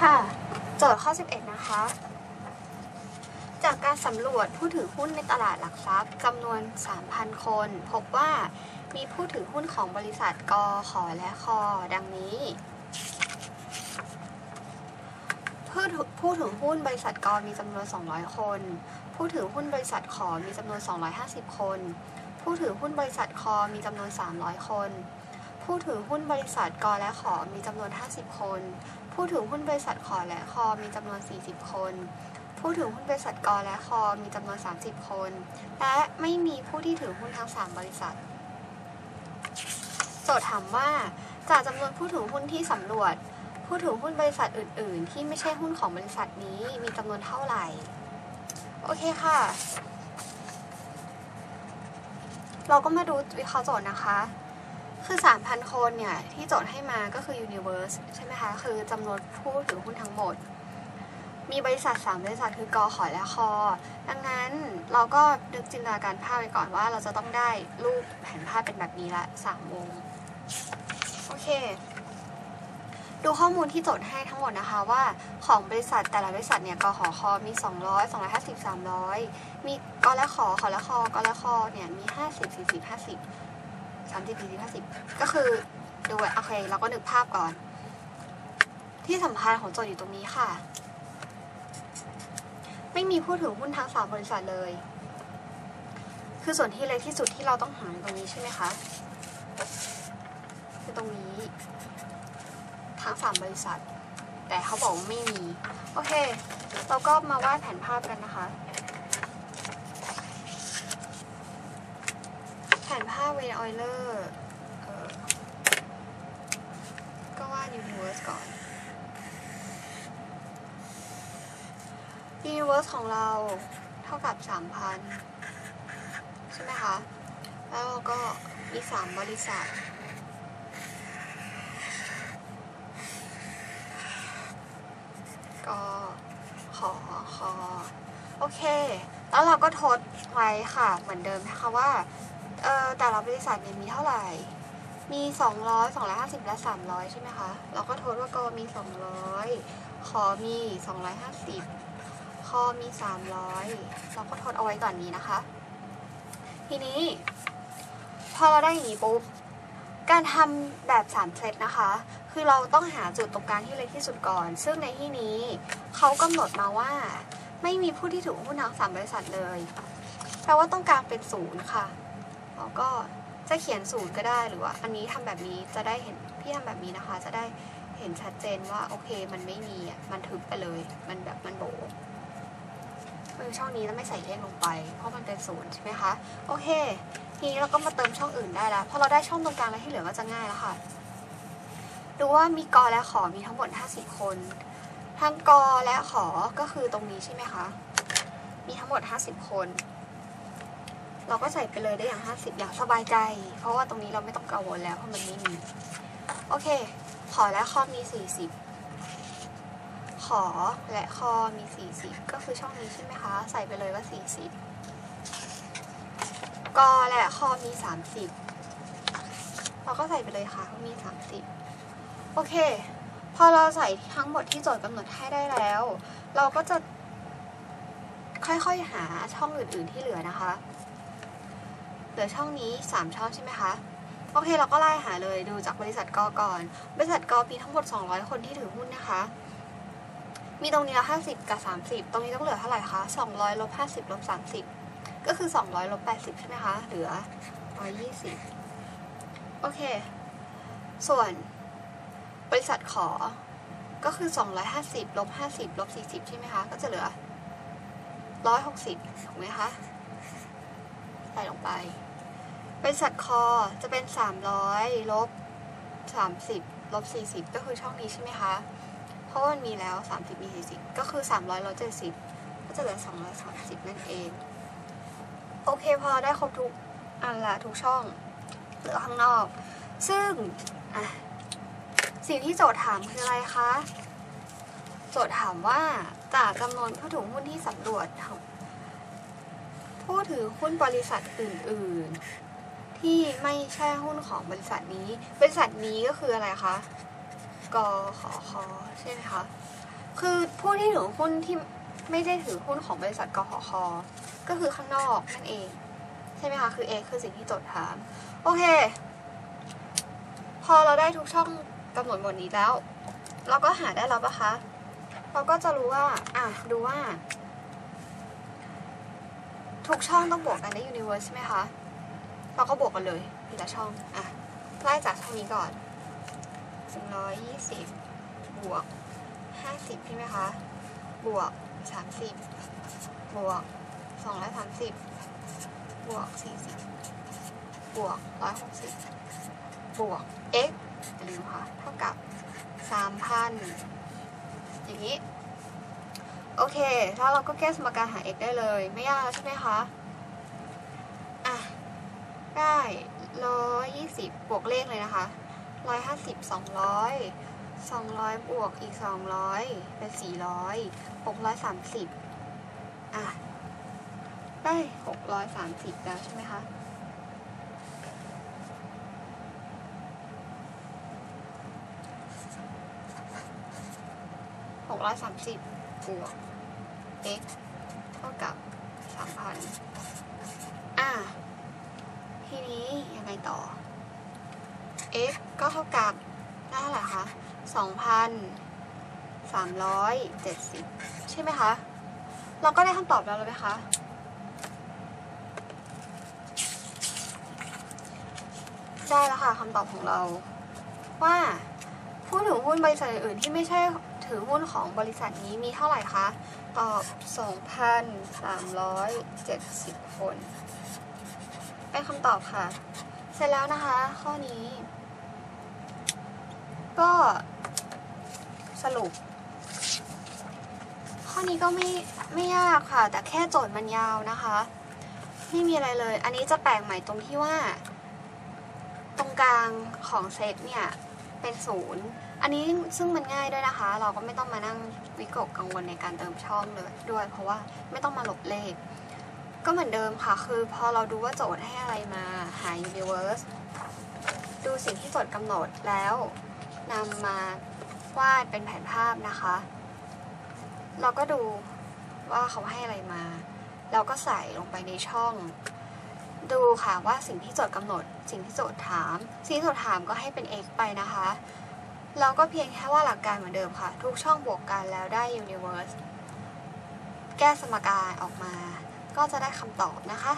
ค่ะ โจทย์ข้อ 11 นะคะ จากการสำรวจผู้ถือหุ้นในตลาดหลักทรัพย์จำนวน 3,000 คน พบว่ามีผู้ถือหุ้นของบริษัทกขอและคอ ดังนี้ผู้ถือผู้ถือหุ้นบริษัทกมีจำนวน 200 คน ผู้ถือหุ้นบริษัทขอมีจำนวน 250 คน ผู้ถือหุ้นบริษัทคอมีจำนวน 300 คน ผู้ถือหุ้นบริษัทกและขอมีจำนวน 50 คน ผู้ถือหุ้นบริษัทขอและคอมีจำนวน 40 คน ผู้ถือหุ้นบริษัทกและคอมีจำนวน 30 คน และไม่มีผู้ที่ถือหุ้นทั้ง 3 บริษัท โจทย์ถามว่าจากจำนวนผู้ถือหุ้นที่สำรวจ ผู้ถือหุ้นบริษัทอื่น ๆ ที่ไม่ใช่หุ้นของบริษัทนี้มีจำนวนเท่าไหร่ โอเคค่ะ เราก็มาดูวิเคราะห์โจทย์นะคะ คือ 3,000 คนเนี่ย ที่โจทย์ให้มาก็คือ Universe ใช่ไหมคะ คือจำนวนผู้ถือหุ้นทั้งหมด มีบริษัท 3 บริษัทคือกอขอและคอ ดังนั้นเราก็นึกจินตนาการภาพไปก่อนว่าเราจะต้องได้รูปแผนภาพเป็นแบบนี้ละ3วง โอเค ดูข้อมูลที่โจทย์ให้ทั้งหมดนะคะว่าของบริษัทแต่ละบริษัทเนี่ยกขอคอมี 200 250 300 มีกและขอขอและคอกและคอเนี่ยมี 50 40 50 30 40 50ก็คือดูโอเค เราก็นึกภาพก่อน ที่สำคัญของโจทย์อยู่ตรงนี้ค่ะ ไม่มีผู้ถือหุ้นทั้ง3บริษัทเลย คือส่วนที่เล็กที่สุดที่เราต้องหาตรงนี้ใช่ไหมคะคือตรงนี้ ทั้ง3บริษัท แต่เขาบอกว่าไม่มี โอเค เราก็มาวาดแผนภาพกันนะคะ แผนภาเวนออยเลอร์ก็วาด universe ก่อน universe ของเราเท่ากับ 3,000 ใช่ไหมคะ แล้วเราก็มี 3 บริษัทก็ขอคอโอเค แล้วเราก็ทดไว้ค่ะ เหมือนเดิมนะคะว่า เออแต่ละบริษัทเนี่ยมีเท่าไหร่ มี 200 250 และ 300 ใช่ไหมคะ เราก็ทดว่ากอมี 200 ขอมี 250 คอมี 300 เราก็ทดเอาไว้ก่อนนี้นะคะ ทีนี้ พอเราได้อย่างนี้ปุ๊บ การทำแบบ3เซตนะคะ คือเราต้องหาจุดตรงกลางที่เล็กที่สุดก่อน ซึ่งในที่นี้เขากำหนดมาว่า ไม่มีผู้ที่ถือหุ้นทั้งสามบริษัทเลยแปลว่าต้องกลางเป็นศูนย์ค่ะ เราก็จะเขียนศูนย์ก็ได้หรือว่า อันนี้ทำแบบนี้จะได้เห็นพี่ทำแบบนี้นะคะ จะได้เห็นชัดเจนว่าโอเคมันไม่มีอะมันทึบไปเลย มันแบบมันโบคือช่องนี้จะไม่ใส่เลขลงไป เพราะมันเป็นศูนย์ใช่ไหมคะโอเคทีนี้เราก็มาเติมช่องอื่นได้แล้วพอเราได้ช่องตรงกลางแล้วที่เหลือก็จะง่ายแล้วค่ะดูว่ามีกอและขอมีทั้งหมด 50 คนทั้งกอและขอก็คือตรงนี้ใช่ไหมคะมีทั้งหมด 50 คน เราก็ใส่ไปเลยได้อย่าง 50 อย่างสบายใจ เพราะว่าตรงนี้เราไม่ต้องกังวลแล้วเพราะมันไม่มี โอเค ขอและคอมี 40 ขอและคอมี 40 ก็คือช่องนี้ใช่ไหมคะ ใส่ไปเลยว่า 40 กอและคอมี 30 เราก็ใส่ไปเลยค่ะเขามี 30 โอเค พอเราใส่ทั้งหมดที่โจทย์กำหนดให้ได้แล้ว เราก็จะค่อยๆหาช่องอื่น ๆ ที่เหลือนะคะ ลือช่องนี้ 3 ช่องใช่ไหมคะ โอเคเราก็ไล่หาเลยดูจากบริษัทกอก่อน บริษัทกมีทั้งหมด 200 คนที่ถือหุ้นนะคะ มีตรงนี้ละ50 กับ 30 ตรงนี้ต้องเหลือเท่าไหร่คะ 200ลบ50ลบ30 ก็คือ 200ลบ80 ใช่ไหมคะ เหลือ 120 โอเค ส่วนบริษัทขอก็คือ 250ลบ50ลบ40 ใช่ไหมคะ ก็จะเหลือ 160ถูกไหมคะ ส่ลงไปบริษัทคอจะเป็น 300ลบ30ลบ40 ก็คือช่องนี้ใช่ไหมคะ เพราะมันมีแล้ว 30 มี 40 ก็คือ 300ลบ70 ก็จะเหลือ 230 นั่นเอง โอเคพอได้ครบทุกอันละทุกช่องเหลือข้างนอก ซึ่งสิ่งที่โจทย์ถามคืออะไรคะ โจทย์ถามว่าจากจำนวนผู้ถือหุ้นที่สำรวจ ผู้ถือหุ้นบริษัทอื่น ๆ ที่ไม่ใช่หุ้นของบริษัทนี้ บริษัทนี้ก็คืออะไรคะกขอคอใช่ไหมคะ คือผู้ที่ถือหุ้นที่ไม่ได้ถือหุ้นของบริษัทกหคก็คือข้างนอกนั่นเอง ใช่ไหมคะ คือ X คือสิ่งที่โจทย์ถาม โอเค พอเราได้ทุกช่องกำหนดหมดนี้แล้ว เราก็หาได้แล้วปะคะ เราก็จะรู้ว่า อะ ดูว่า ทุกช่องต้องบวกกันใน universe ใช่ไหมคะ เราก็บวกกันเลยทีละช่อง อะ ไล่จากช่องนี้ก่อน120 บวก 50 ใช่ไหมคะ บวก 30 บวก 230 บวก 40 บวก 160 บวก x อย่าลืมค่ะ เท่ากับ 3,000 อย่างนี้ โอเค แล้วเราก็แก้สมการหา x ได้เลย ไม่ยากใช่ไหมคะ อะ ได้120บวกเลขเลยนะคะ150 200 200บวกอีก200เป็น400 630อะ ได้630แล้วใช่ไหมคะ630บ วก x เท่ากับ3,000อะทีนี้ยังไงต่อ x ก็เท่ากับได้เท่าไหร่คะ2,370ใช่ไหมคะ เราก็ได้คำตอบแล้วเลยไหมคะได้แล้วค่ะคำตอบของเรา ว่าผู้ถือหุ้นบริษัทอื่นที่ไม่ใช่ ถือหุ้นของบริษัทนี้มีเท่าไหร่คะ ตอบ 2,370 คน เป็นคำตอบค่ะ เสร็จแล้วนะคะ ข้อนี้ ก็สรุป ข้อนี้ก็ไม่ไม่ยากค่ะ แต่แค่โจทย์มันยาวนะคะ ไม่มีอะไรเลย อันนี้จะแปลกใหม่ตรงที่ว่า ตรงกลางของเซตเนี่ย เป็นศูนย์ อันนี้ซึ่งมันง่ายด้วยนะคะ เราก็ไม่ต้องมานั่งวิกกกังวลในการเติมช่องเลยด้วย เพราะว่าไม่ต้องมาหลบเลข ก็เหมือนเดิมค่ะ คือพอเราดูว่าโจทย์ให้อะไรมาหา universe ดูสิ่งที่โจทย์กำหนดแล้วนำมาวาดเป็นแผนภาพนะคะ เราก็ดูว่าเขาให้อะไรมา เราก็ใส่ลงไปในช่อง ดูค่ะว่าสิ่งที่โจทย์กำหนด สิ่งที่โจทย์ถาม สิ่งที่โจทย์ถามก็ให้เป็น x ไปนะคะ เราก็เพียงแค่ว่าหลักการเหมือนเดิมค่ะ ทุกช่องบวกกันแล้วได้ universe แก้สมการออกมา ก็จะได้คำตอบนะคะ